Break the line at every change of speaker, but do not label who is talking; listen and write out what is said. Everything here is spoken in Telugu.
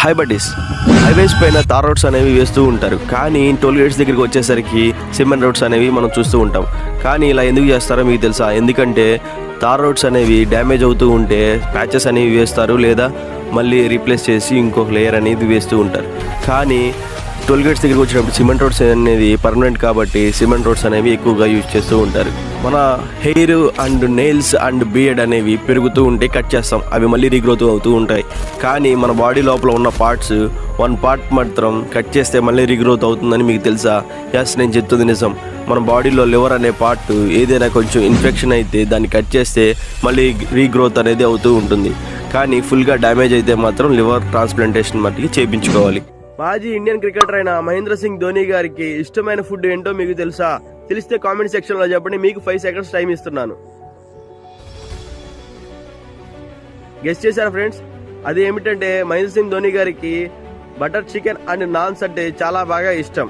హై బడ్డీస్ హైవేస్ పైన తార్ రోడ్స్ అనేవి వేస్తూ ఉంటారు. కానీ టోల్ గేట్స్ దగ్గరికి వచ్చేసరికి సిమెంట్ రోడ్స్ అనేవి మనం చూస్తూ ఉంటాం. కానీ ఇలా ఎందుకు చేస్తారో మీకు తెలుసా? ఎందుకంటే తార్ రోడ్స్ అనేవి డ్యామేజ్ అవుతూ ఉంటే ప్యాచెస్ అనేవి వేస్తారు లేదా మళ్ళీ రీప్లేస్ చేసి ఇంకొక లేయర్ అనేది వేస్తూ ఉంటారు. కానీ టోల్ గేట్స్ దగ్గరికి వచ్చినప్పుడు సిమెంట్ రోడ్స్ అనేది పర్మనెంట్ కాబట్టి సిమెంట్ రోడ్స్ అనేవి ఎక్కువగా యూజ్ చేస్తూ ఉంటారు. మన hair and nails and beard అనేవి పెరుగుతూ ఉంటే కట్ చేస్తాం. అవి మళ్ళీ రీగ్రోత్ అవుతూ ఉంటాయి. కానీ మన బాడీ లోపల ఉన్న పార్ట్స్ వన్ పార్ట్ మాత్రం కట్ చేస్తే మళ్ళీ రీగ్రోత్ అవుతుందని మీకు తెలుసా? ఎస్ నేను చెప్తుంది నిజం. మన బాడీలో లివర్ అనే పార్ట్ ఏదైనా కొంచెం ఇన్ఫెక్షన్ అయితే దాన్ని కట్ చేస్తే మళ్ళీ రీగ్రోత్ అనేది అవుతూ ఉంటుంది. కానీ ఫుల్గా డ్యామేజ్ అయితే మాత్రం లివర్ ట్రాన్స్ప్లాంటేషన్ మట్టికి చేయించుకోవాలి మాజీ ఇండియన్ క్రికెటర్ అయిన మహేంద్ర సింగ్ ధోని గారికి ఇష్టమైన ఫుడ్ ఏంటో మీకు తెలుసా? తెలిస్తే కామెంట్ సెక్షన్లో చెప్పండి మీకు ఫైవ్ సెకండ్స్ టైం ఇస్తున్నాను. గెస్ట్ చేశారా ఫ్రెండ్స్ అది ఏమిటంటే మహేంద్ర సింగ్ ధోని గారికి బటర్ చికెన్ అండ్ నాన్స్ అంటే చాలా బాగా ఇష్టం.